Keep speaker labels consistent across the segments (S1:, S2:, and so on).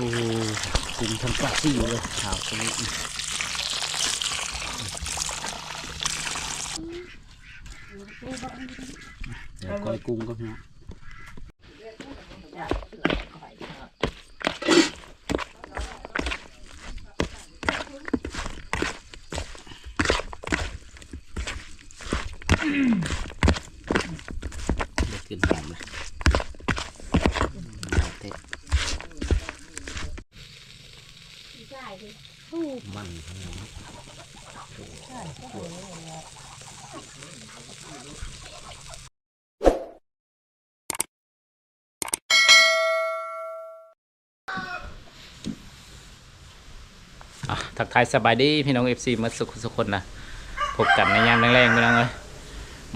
S1: อ้กุ้งทั้งปลาซิวเลยขาวตรงนี้เดี๋ยวก้อยกุ้งก็พี่น้องเดี๋ยวขึ้นหอมเลยเอาเทะมันทั้งนั้น อะ ทักทายสบายดีพี่น้องเอฟซีมาสุขสุขคนนะพบกันในยามแรงๆพี่น้องเลย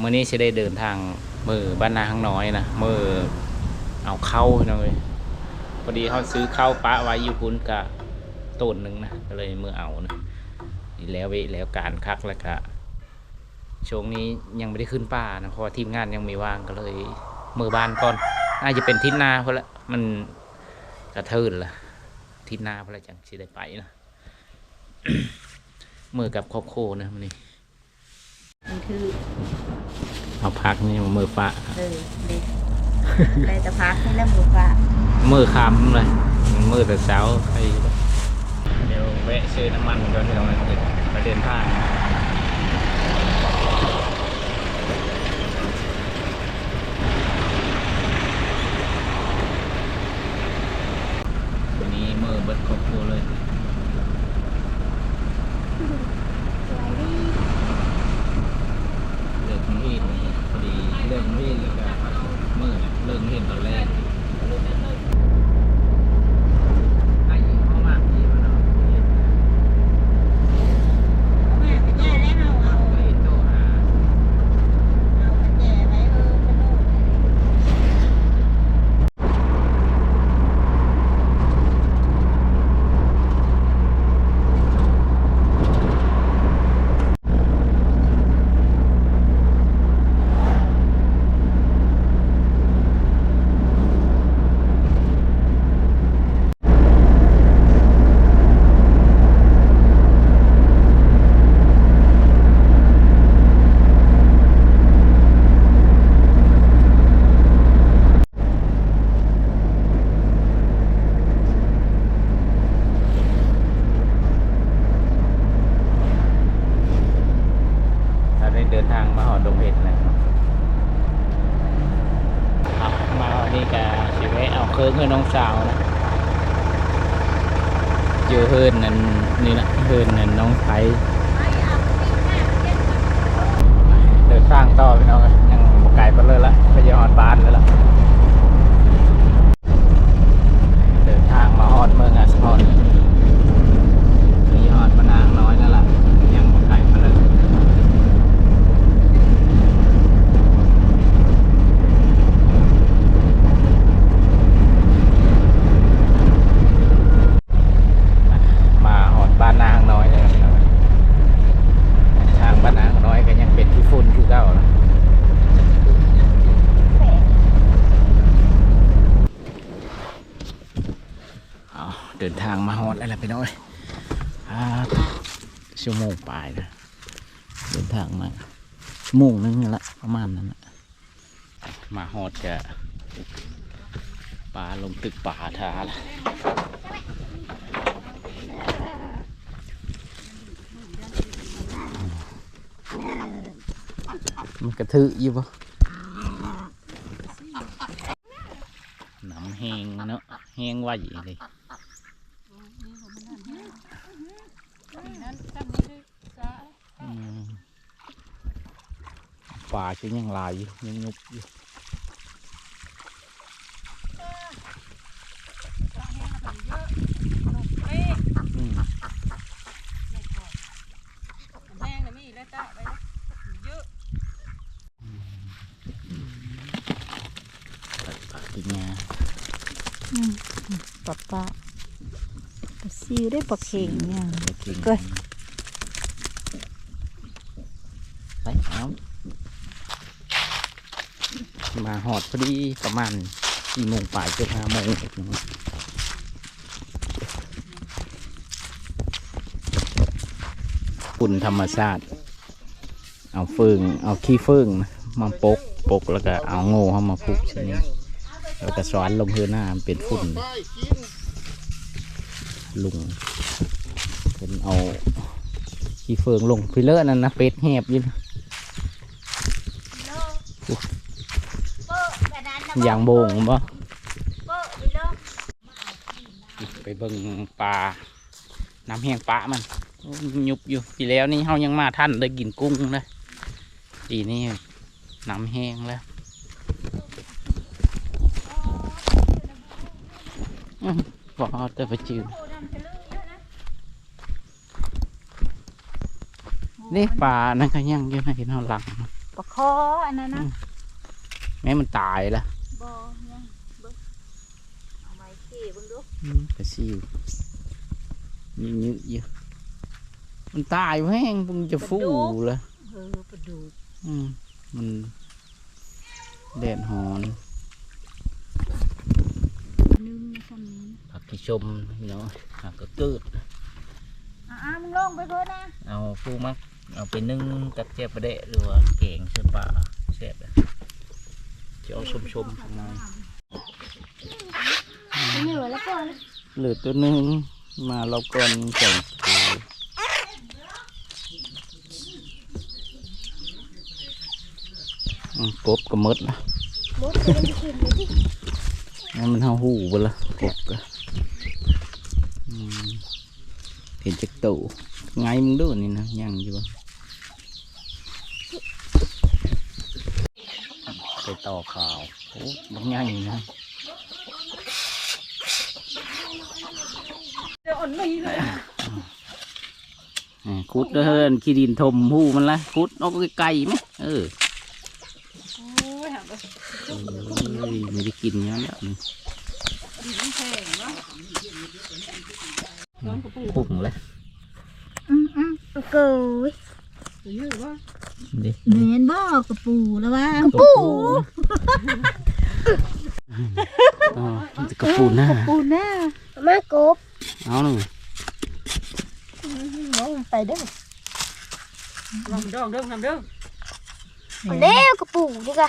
S1: มื่อนี้จะได้เดินทางมือบ้านนาข้างน้อยนะมือเอาเข้าพี่น้องเลยพอดีเขาซื้อเข้าวปะไว้อยู่พุ้นกะต้นหนึ่งนะก็เลยมือเอานะแล้วเวแล้วการคักแล้วกะช่วงนี้ยังไม่ได้ขึ้นป่านะเพราะทีมงานยังไม่ว่างก็เลยมือบ้านก่อนน่าจะเป็นทิศนาเพราะละมันกระเทินละทิศนาเพราะละจังสิได้ไปนะ มือกับครอบครัวนะมันนี่
S2: มันคือ
S1: เอาพักนี่มือฟ้า
S2: เออเด็กไปตะพักให้แล้วมือฟ้า
S1: มือคำเลยมือแต่เช้าไปเดี๋ยวแวะซื้อน้ำมันก่อนที่เราไปเดินทาง ชั่วโมงปลายนะเดินทางมาโมงนึงนี่ละประมาณนั้นนะมาหอดจะป่าลงตึกป่าทาละมันกระทืออยู่ปะน้ำแห้งเนาะแห้งว่าอย่างเลยอืม ป่าจะยังลายอยู่ยังยุบอยู่อืม
S2: แม่งน่ะมีแล้วจ้าไปเยอะ
S1: ปัดปัดกินงา
S2: ปะปะปะซิวได้ปะเข่งเนี่ย
S1: กิน
S2: เก้ย
S1: มาหอดพอดีประมาณกี่โมงป่ายเกือบห้าโมงปุ่นธรรมชาติ เอาฟืองเอาขี้ฟืองมาปกปกแล้วก็เอาโง่เข้ามาพุกใช่ไหมแล้วก็สอนลงเฮือหน้าเป็นฝุ่นลุงเป็นเอาขี้ฟืองลงพิเลอร์นั่นนะเป็ดแหบยิ่ อย่างโบงบ่ไปเบิ่งปลาน้ำแห้งปลามันโอ้ยยุบอยู่ปีแล้วนี่เฮายังมาท่านได้กินกุ้งเลยปีนี้น้ำแห้งแล้วอื้อบ่เอาแต่ไปจืดนี่ปลานั่นก็ยังอยู่ในเนาหลัง
S2: ปลาคออันนั้นนะ
S1: แม้มันตายแล้ว
S2: บ่ยังเบิ่งเอาไม้ขี้เบิ่งดู
S1: กระซิวยืดยืดอยู่มันตายแห้งมึงจะฟูเลย
S2: เออปลาดุก
S1: อืมมันแดดหอน
S2: นึ่งซ้ำนี้
S1: ผักที่ชมเนาะผักก็เกิด
S2: อ่ามึงลงไปเพิ่นนะ
S1: เอาฟูมักเอาไปนึ่งกับเจี๊ยบประเดะหรือว่าแกงเชื่อปลาแซ่บเลยจะเอาชมชมๆข้างใน
S2: เหนื่อยแล้วก่อน
S1: เหลือตัวหนึ่งมาเราก่อนแข่งปูอืมกบก็หมดละ
S2: รถเป็นขึ้นเลยที่
S1: นั่นมันเฮาหูไปละกบก็อืมเห็นจักตู่ไงมึงดูนี่นะยังอยู่บ่ไปต่อข่าวโอ้บางอย่างนะ
S2: เดี๋ยวอ่อนไม่เลย
S1: อ่าขุดเด้อเฮินขี้ดินถมหูมันละขุดเอาไปไกลๆไหมเออ
S2: โอ้ยหาบ่
S1: เอ้ยไม่ได้กินเนี้ยแล้วนี่
S2: ดีมันแพงเนาะ
S1: พุ่งเลย
S2: อืมอืมกระปูเยอะบ่
S1: ดิ
S2: เหมือนบ่กระปูแล้วว่าก
S1: ระปูอ๋อมันจะกระปูหน้า
S2: ปูหน้ามากบ
S1: เอาหนึ่ง
S2: น้องไปเด้อ
S3: ลำเด้งเด้งลำเด้ง
S2: เด้อกระปูดีกว่า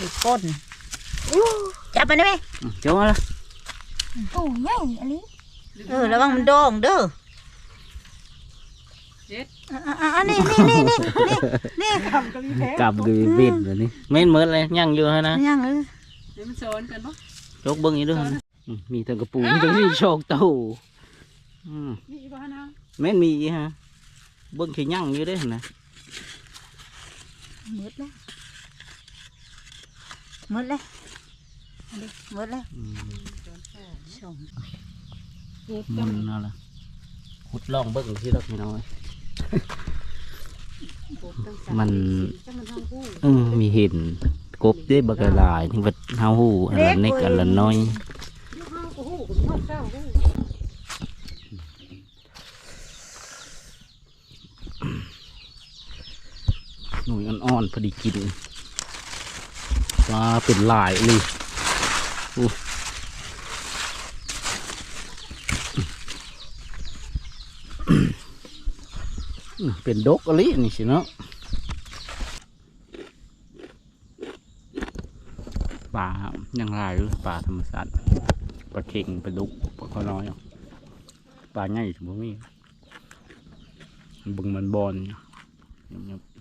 S3: ดูก้น
S2: จับมันได้ไหม
S1: เจ้าละ
S2: ปูใหญ่อันนี้
S3: เออระวังมันดองเด้อ
S2: อ่านี่นี่นี่นี่นี่
S3: ทำก็มีแพ้
S1: กลับดูเบ็ดแบบนี้ไม่เหมือนเลยยังอยู่ฮะนะ
S2: ยังเออ
S3: เดี๋ยวมันสอนกันปะ
S1: จกเบิ้งอีกด้วยนะอื มมีทั้งกระปูมีทั้งนี่โชคเต้าอืม
S3: มีบ้านนะ
S1: แม่นมีฮะเบิ้งขี้ยั่งอยู่เด้อนะ
S2: หมดแล้วหมดแล้วหมดแล้ว
S1: อืม
S2: ชม
S1: มันนั่นละขุดล่องเบิ้งที่เราพี่น้อยมันเออมีเห็นกบได้บักหลายนี่วัดเฮาหูอันละเล็กอันละน้อย หนุ่ยอ่อนๆพอดีกินปลาเป็นหลายเลยเป็นดกอะไรนี่สิเนาะปลายังหลายอยู่ปลาธรรมชาติ ลาเค็งปลาดุกปลาข้าวน้อยอะปลาใหญ่สมมติมีบึงมันบอลอยู่ยับๆ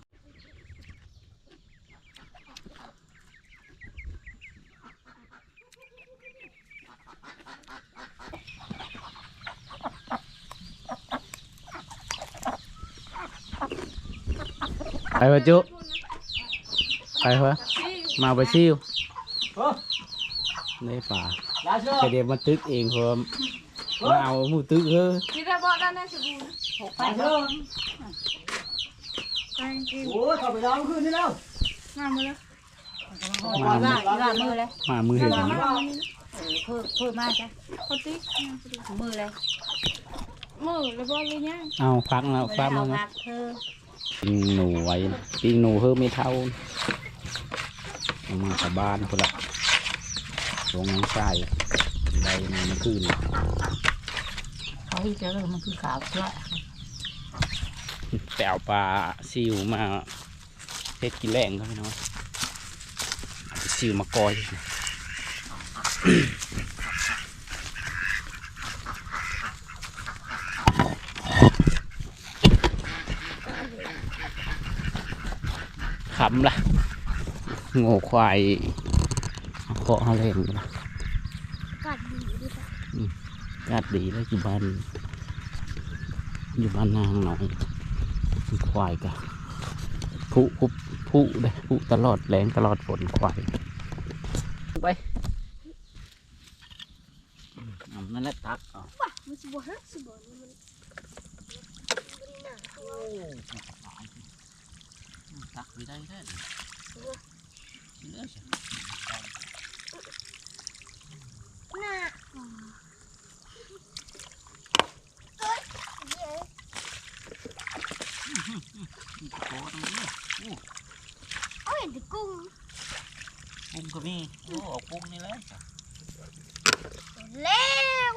S1: ไปวะจุไปวะมาไปชิวในป่า จะเดี๋ยวมาตึกเองเพราะว่ามาเอาหมูตึกเฮ้อ
S2: ที่เราบอกแล้วนะสบู่หกไปเด้อไปกิน
S3: โอ้ยเข้าไปดองคืนนี่แล้ว
S2: มามือแล้ว
S1: มา
S2: ว่าว่ามือเลย
S1: มามือเห็นอย่างนี้
S2: เพิ่มเพิ่มมากจ้ะคนติ๊กมือเลยมือแล้วบอกเลยเนี่ย
S1: เอาพักแล้วพัก
S2: เอา
S1: มา
S2: หักเธอ
S1: ปิ้งหนูไว้ปิ้งหนูเฮ้อไม่เท่าเอามากับบ้านคนละ ลงน้ำใส่ใบมันขึ้น
S2: เขาที่เจอมันคือขาวเพื่อ
S1: ไปเอาปลาซิวมาเฮ็ดกินแรงครับพี่น้องเอาไปซิวมากอยขำละโง่ควาย เอาเคาะเขาเล่นละ
S4: กัดดีดิจ้ะ
S1: กาดดีแล้วอยู่บ้านอยู่บ้านนางหน่อยควายกะผู้ผู้ผู้เลยผู้ตลอดแรงตลอดฝนควายไปอืมเอานั่นแหละตักเอา
S4: ว่ะมันสิบ่ฮะสิบ่มันมันหนา
S1: โอ้ตักไปได้ได้เลยเลือกสิ
S4: หนาเอ้ยเย้
S1: โอ้ตรงนี้
S4: เอาเห็นแต่กุ้ง
S1: ปุ้งก็มีโอ้เอาปุ้งนี่แหละจ้ะ
S4: แล้ว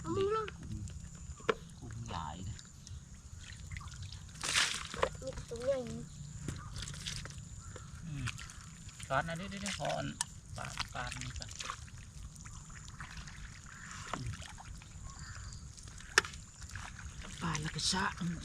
S4: เอามึงลง
S1: ปุ้งหลายเลย
S4: มีตัวใหญ่
S1: ตอนนั้นเดี๋ยวเดี๋ยวขออันปาดปาดนี่จ้ ปาดแล้วก็ชะอืม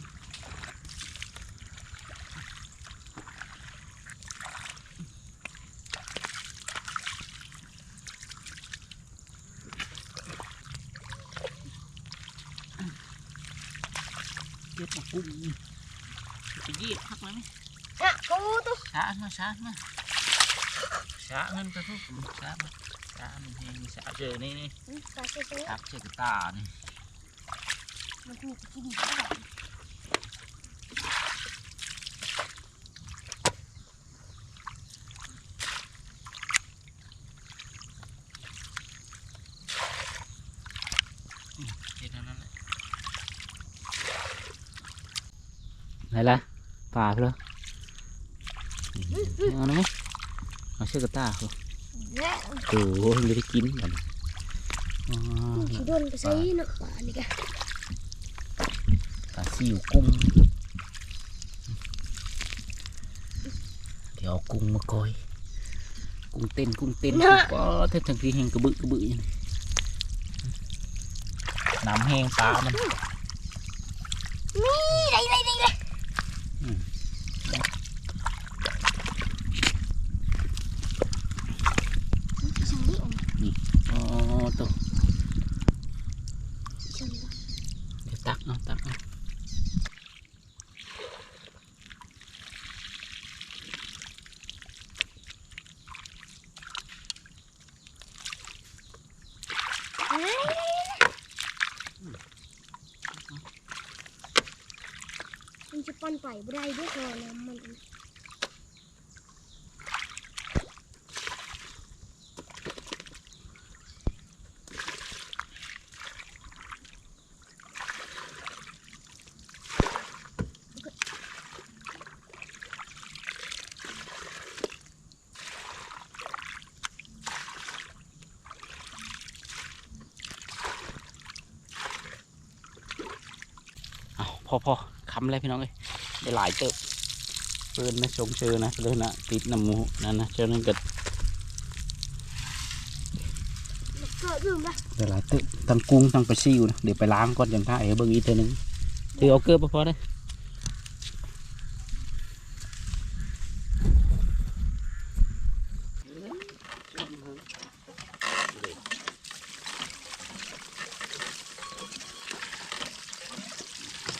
S1: เก็บมาปุ้งนี่จะยีดพักไหม
S4: อะกูตัว
S1: ช้ามาช้ามาช้าเงินกระทุกช้ามาช้ามันเฮงช้าเจอนี่นี่
S4: ปลาเจ๊
S1: ช้าเจอกระตานี่
S4: มันถูกกิน ไห
S1: นล่ะปลาเพื่อเอาหน่อยไหมเอาเชือกกระตาเขา
S4: แล้ว
S1: โอ้โหไม่ได้กินกันอ๋อ
S4: สิโดนไปใส่เนาะปลานี่ก
S1: ปลาเดี๋ยวเอากุ้งมาก้อยกุ้งเต้น กุ้งเต้นก็เท่ทั้งที่แห้งกระบึกกระบึกอยู่นี่น้ำแห้งปลามัน
S4: นี่ได้ได้ได้ได้
S1: อืม
S4: ช่างนี่ออก
S1: อ๋อตัว
S4: ช่างนี่
S1: เดี๋ยวตักเอาตักเอา
S4: เฮ้ยมันจะ ปั้นไปบ่ได้ด้วยก่อนนะมัน
S1: เอาพอพอคำเลยพี่น้องเอ้ย ได้หลายเติบเปินนะชงเชอนะเลยนะติดน้ำหมูนั่นนะเจ้านั่นก็
S4: มันเกิดดื่มละ
S1: ได้หลายเติบทั้งกุ้งทั้งปลาซิวนะเดี๋ยวไปล้างก่อนจังท่าเอ๋เบิ่งอีกเทีนึงถือเอาเกลือพอๆเลย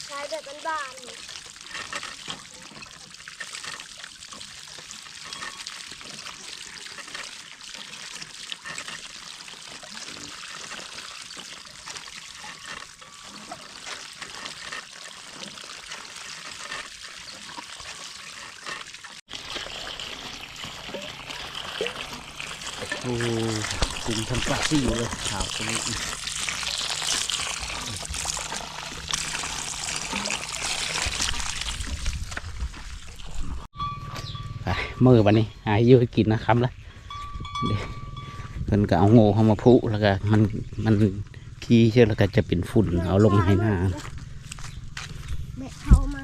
S4: ใช้แบบบ้านๆนี่
S1: โอ้กุ้งทั้งปลาซิวเลยขาวตรงนี้ไป มือบันนี้หายอยืดกินนะครับละเดี๋ยวเพิ่นก็เอาโง่เข้ามาพุแล้วก็มันมันขี้ทีเชื่อแล้วก็จะเป็นฝุ่นเอาลงให้หน้า
S2: แม่เข้ามา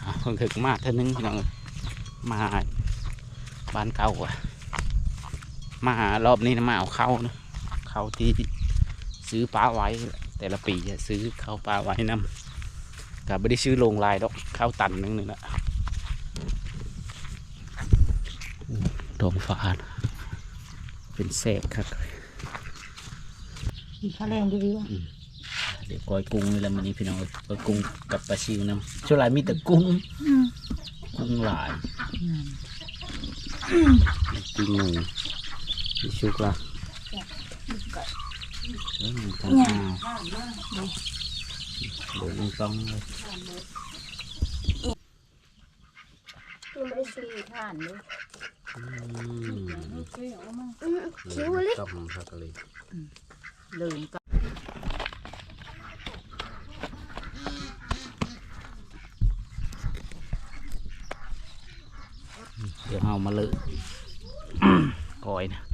S1: เอาเพิ่งถึงมาเท่านึงพี่น้องเอ้ยมาบ้านเก่าอะมารอบนี้นะมาเอาเข้านะเข้าที่ซื้อปลาไว้ แต่ละปีจะซื้อเข้าปลาไว้นำกับไม่ได้ซื้อโรงลายดอกเข้าตันนึงนึงนะดองฟ้านะเป็นแสกครับ
S3: กินข้าวแรงดีๆว่ะ
S1: เดี๋ยวกอยกุ้งนี่แหละมันนี้พี่น้องกอยกุ้งกับปลาชิวน้ำช่วงหลายมีแต่กุ้งกุ้งหลายกุ้งหนูมีชุกละ เออมันต้องเอาเดี๋ยวมันต้องเลย
S2: คือไม่ได้ซื้อทานเลย
S1: อืม
S2: คิ้วเลย
S1: ต้องสักเลย
S3: ลืมก็
S1: เดี๋ยวเอามาเลยกอยนะ
S3: เด็ดคอ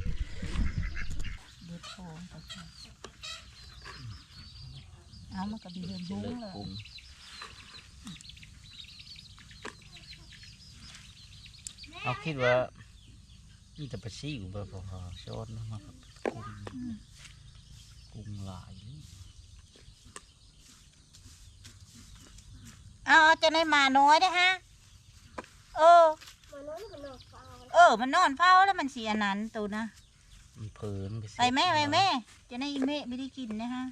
S3: เอามันก็ดีเห็นบุ้งเลย
S1: กุ้งเอาคิดว่านี่จะปลาชิวแบบพอๆชดนะมากับกุ้งกุ้งหลาย
S3: เอาเอาจะได้มาน้อยได้อฮะเออเออ มันนอนเฝ้าแล้วมันเสียนั้นตัวนะ
S1: มันเพลิน
S3: ไปแม่ไปแม่ จะได้แม่ไม่ได้กินนะฮะ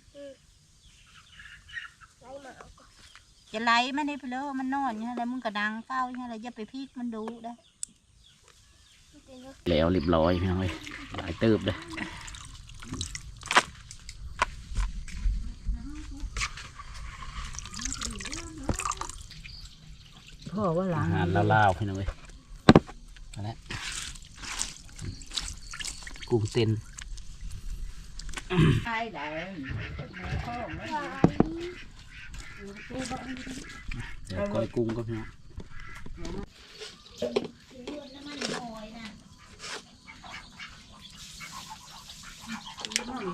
S3: จะไล่มันได้ไปเลยมันนอนเนี่ยแล้วมึงก็ดังเฝ้าเนี่ยแล้วอย่าไปพลิกมันดูได้อ
S1: แล้วเรียบร้อยพี่น้องเลยหลายเติบเลย
S3: พ่อว่าหลั
S1: อางหารลาวๆพี่น้องเลยมาแล้ว กุ้งเต้น
S3: ใช่ได้
S1: เดี๋ยวก้อยกุ้งก็พี่น้อง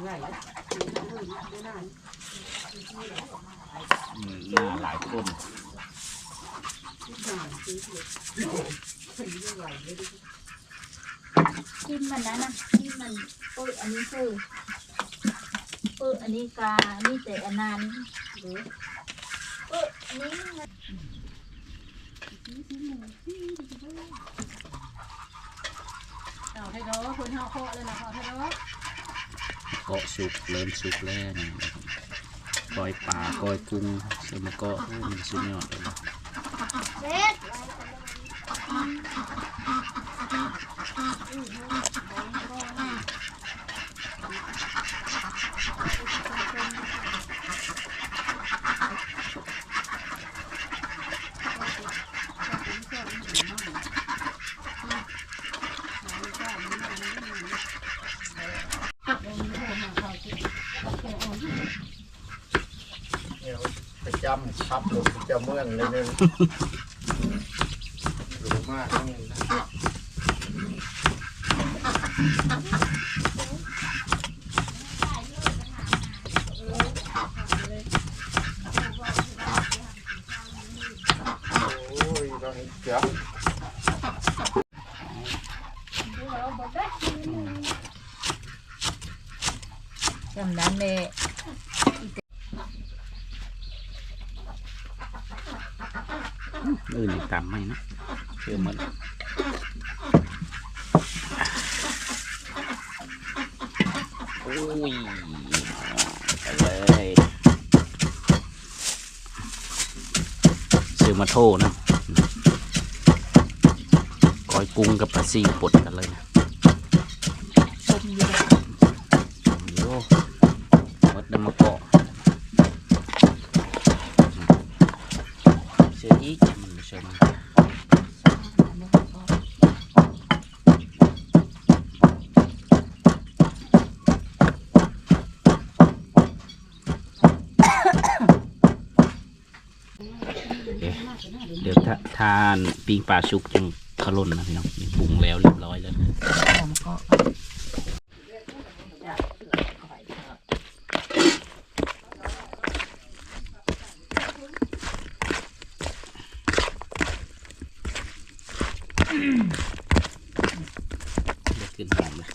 S1: หน้าหลายคน
S3: กินมันนะนะกินมันเอออันนี้คือเอออันนี้กาอันนี้แต่อันนั้นหรือเอออันนี้มัน
S2: เอาให้เราคนเฮาเคาะเลยนะเคาะให้เรา
S1: เกาะสุกเริ่มสุกแล้วนี่ก้อยปลาก้อยกุ้งเสริมเกาะโอ้มันสุดยอดเลย
S2: เด็ด
S5: ประ จำขับรถประจำเมืองเลยนี่ยรู้มากนี่นะโอ้ยตอนนี้เจ้า
S3: จำนั้นเลย
S1: อื่นอีกตามไม่นะเชื่อมันโอ้ยไปเลยซื้อมาโทนะก้อยกุ้งกับปลาซีปดกันเลยนะ
S3: เดี๋
S1: ยวถ้าทานปิงปลาชุกจังขลุ่นนะพี่น้องปรุงแล้วเรียบร้อยแล้วนะ
S3: หอมก็
S1: เดี๋ยวขึ้นหอมเลย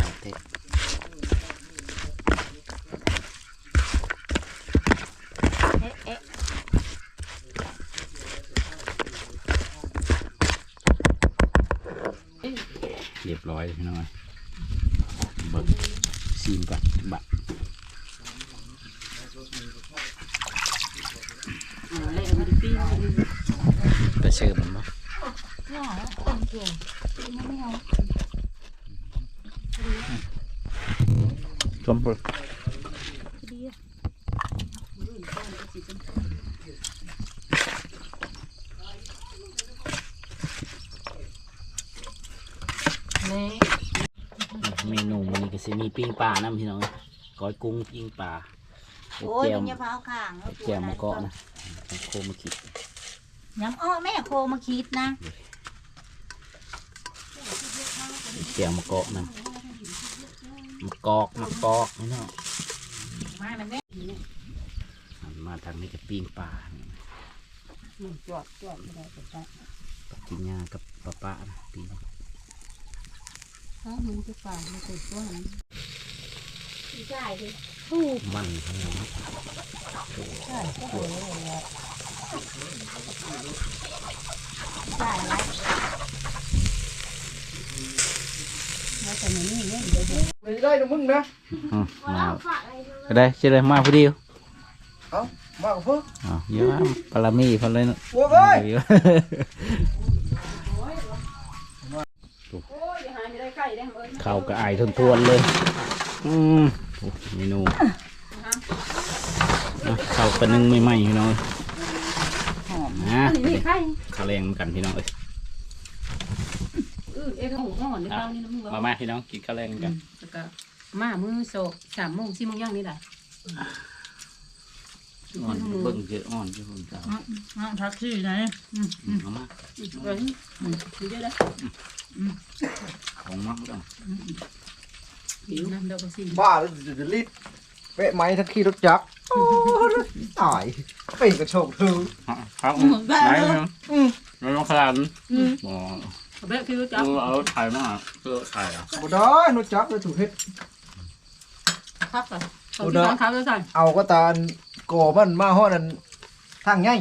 S1: เอาเทศเรียบร้อยเลยพี่น้องเบิกซีมก่อนบะ ไปเชิญมันบ่
S3: ห น่อคนเก่งไม่เอา
S1: ชมพู
S3: นี่
S1: เมนูมันนี่ก็สิมีปิ้งปลานะพี่น้องก้อยกุ้งปิ้งปลา
S3: โอ้ย
S1: แก้ว
S3: เป็นยาพร้าวข้าง
S1: แก้วมะกอกนะโคมาคิด
S3: ย้ำอ้อแม่โคมาคิดนะ
S1: แก้วมะกอกนั่นมะกอกมะกอกนี่เนาะ
S3: มามา
S1: ทางนี้ก็ปิ้งปลา
S3: จวดจวดไม่ได้แต่
S1: ปลากินยากับปลาปะนะปิ้ง
S3: ถ้ามึงจะฝ่ามันติดว่ามันใช่ดิ
S1: มันทั้งนั้น
S3: ใช่ก็เลยเลยใช่ไหมแล้วแต่มันนี่เนี่ยเดี๋ยวเดี๋ยว
S5: ไม่ได้นะมึงนะ
S1: อืมมาก็ได้เชื่อเลยมาผู้เดี
S5: เอ้ามากับเพิ่ง
S1: อ๋อเยอะปลามีพอเลยเนาะ
S5: โว้ยเว้ย
S1: เยอะข้าวก็อายทนทวนๆเลย อืมโอ้เมนูอะข้าวกระนึ่งใหม่ๆพี่น้องหอมนะข้าวแรงเหมือนกันพี่น้องเอ้ย
S2: เออเอ็กซ์หูห่อนในเต้านี่นะมึง
S1: มามาพี่น้องกินข้าวแรงกัน
S2: แล้วก็มามือโศกสามโมงสี่โมงย่างนี่แหละ
S1: อ่อนเบิ่งเยอะอ่อนที่ผมจะเอา
S2: อะทักซี่ไหนอืมม
S1: เอามา
S2: เอ้ยอืมดูได้แล้ว
S1: ของมักต้อง
S2: หิวนะเดี๋ยวก็สี่
S5: บ้าแล้วจะรีบเป๊ะไหมทั้งขี้รถจักรโอ้ตายเป็นกระโชกเธอ
S1: ครับไหนอืมน้องขนาดนั้นอ๋อ
S2: เอาแบบคือจับ
S1: เอาเอาถ่ายมาเพื่อถ่ายอะ
S5: บ่ได้รถจักรเลยถูกเฮ็ด
S2: ครับก่อนตอนที่ร้านค้าจะใส่
S5: เอาก็ตาลก่อมันมาฮอดนั่นทางใหญ่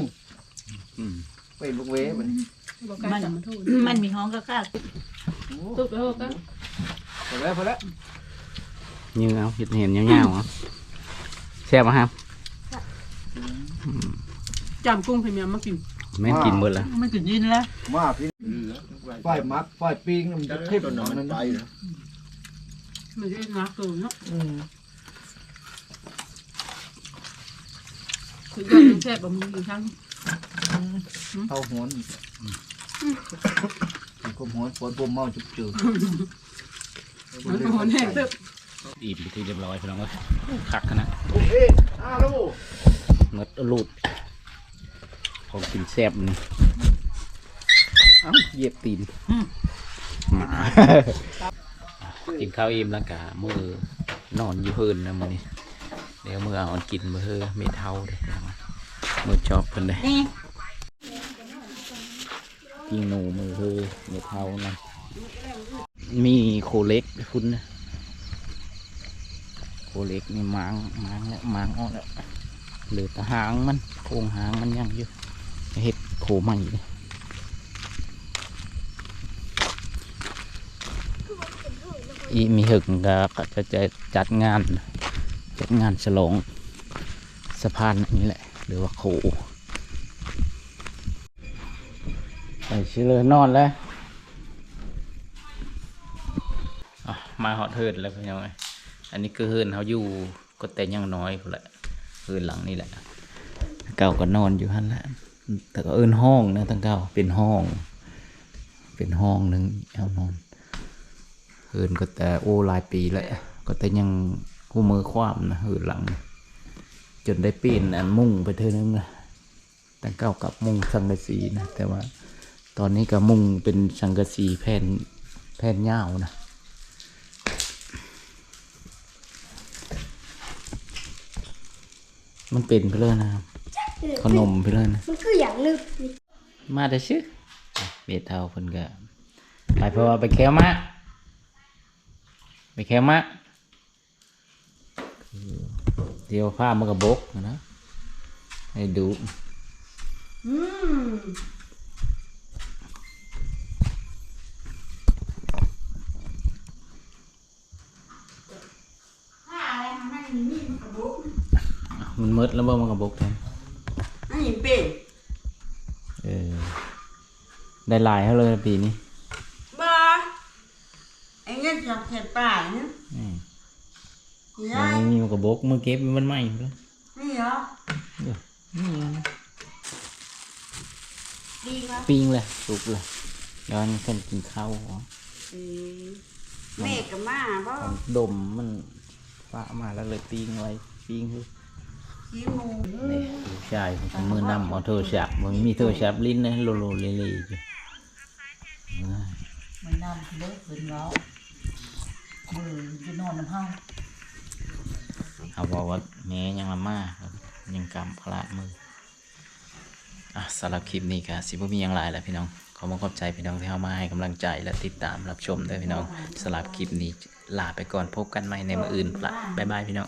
S1: อืม
S5: ไปลูกเวมัน
S2: มันมันทู
S3: มันมีห้องก็กล้า
S2: ตุ๊กแล้วก็
S5: พอแล้วพอแล้ว
S1: ยืนเอาเห็นเห็นยาวๆอะแซ่บไหมครับ
S2: จำกุ้งพรีเมียมมากิน
S1: แม่งกินหมดแล้ว
S2: ไม่กินยินแล้ว
S5: มาพี่ไฟมักไฟปิ้งมันจะเทพหน่อยมันไป
S2: ไม่ได้นักเลยเนาะ
S5: อืม
S2: คือยอดแซ่บแบบมึงอยู่ทั้ง
S5: เอาหัวนี่กลมหัวปวดปมเมาจุกจืด
S2: มันหัวแห้งเด้อ
S1: อิ่มไปที่เรียบร้อยพี่น้องเอ้ยคักขนาด
S5: โอเคอ้าลูก
S1: มดลูด ของกินแซ่บนี่เอ้าเหยียบตีนหมากินข้าวอิ่มแล้วกะมือนอนอยู่พื้นนะมื้อนี้เดี๋ยวมือเอากินมือเฮอไม่เท่าเลยพี่น้องมือชอบเพิ่นเลย
S3: นี่
S1: กินหนูมือเฮอไม่เท่านะมีโคเล็กคุณนะโคเล็กนี่มางมางแล้วมางออกแล้วเหลือแต่หางมันโครงหางมันยังอยู่ เห็ดโคใหม่เลยอีมีหึงก็จะจะจัดงาน จัดงานฉลองสะพานนี้แหละ หรือว่าโคไปชิเลยนอนแล้วมาหอดเฮิดแล้วพี่น้องเอ้ยอันนี้คือเฮินเขาอยู่ก็แต่ยังน้อยแหละเฮินหลังนี่แหละ เก่าก็นอนอยู่ฮั่นแหละ แต่ก็เอินห้องนะตั้งเก่าเป็นห้อง เป็นห้องหนึ่งเอานอนเฮินก็แต่โอ้หลายปีแล้วก็แต่ยังหูมือความนะเฮินหลัง จนได้ปีนอันมุ่งไปเท่านึงนะตั้งเก่ากับมุ่งสังกะสีนะแต่ว่า ตอนนี้ก็มุ่งเป็นสังกะสีแผ่นแผ่นยาวนะมันเป็นไปเลยนะครับ ขนมไปเลยนะ
S4: มันคืออย่างนึกนี่
S1: มาแต่ชื่อเบียดเท่าเพิ่นก็ไปเพราะว่าไปแควมาไปแควมาคือเดี๋ยวผ้ามันก็บกนะให้ดูมันมืดแล้วบ่มันก็บกแทน
S6: อันนี้เป็น
S1: เออได้หลายเขาเลยปีนี้
S6: บ้าไอ้เงี้ยจับเสร็จป่าเนี่ย
S1: อืม
S6: ยาย
S1: มันมีมันก็บกมือเก็บมันไหม้เลย
S6: นี่เหรอ
S3: ดีวะ
S1: ปิ้งเลยสุกเลยย้อนขึ้นกินข้าวอ๋อ
S6: อืมแม่กับมาบ่
S1: มันดมมันฟ้ามาแล้วเลยปิ้งไว้ปิ้งคือ
S6: ขี้หมู
S1: นี่ผู้ชายมือนำเอาโทรศัพท์มันมีโทรศัพท์ลิ้นนะโลโลเลเลอยู่
S6: มันนำเลิกเป็นเรามือจะนอนน้ำห้อง
S1: เขาบอกว่าแม่ยังละมายังกำพละมืออะสำหรับคลิปนี้ก็สิบ่มีหยังหลายแล้วพี่น้องขอมาขอบใจพี่น้องที่เข้ามาให้กำลังใจและติดตามรับชมด้วยพี่น้องสำหรับคลิปนี้ลาไปก่อนพบกันใหม่ในมืออื่นละบ๊ายบายพี่น้อง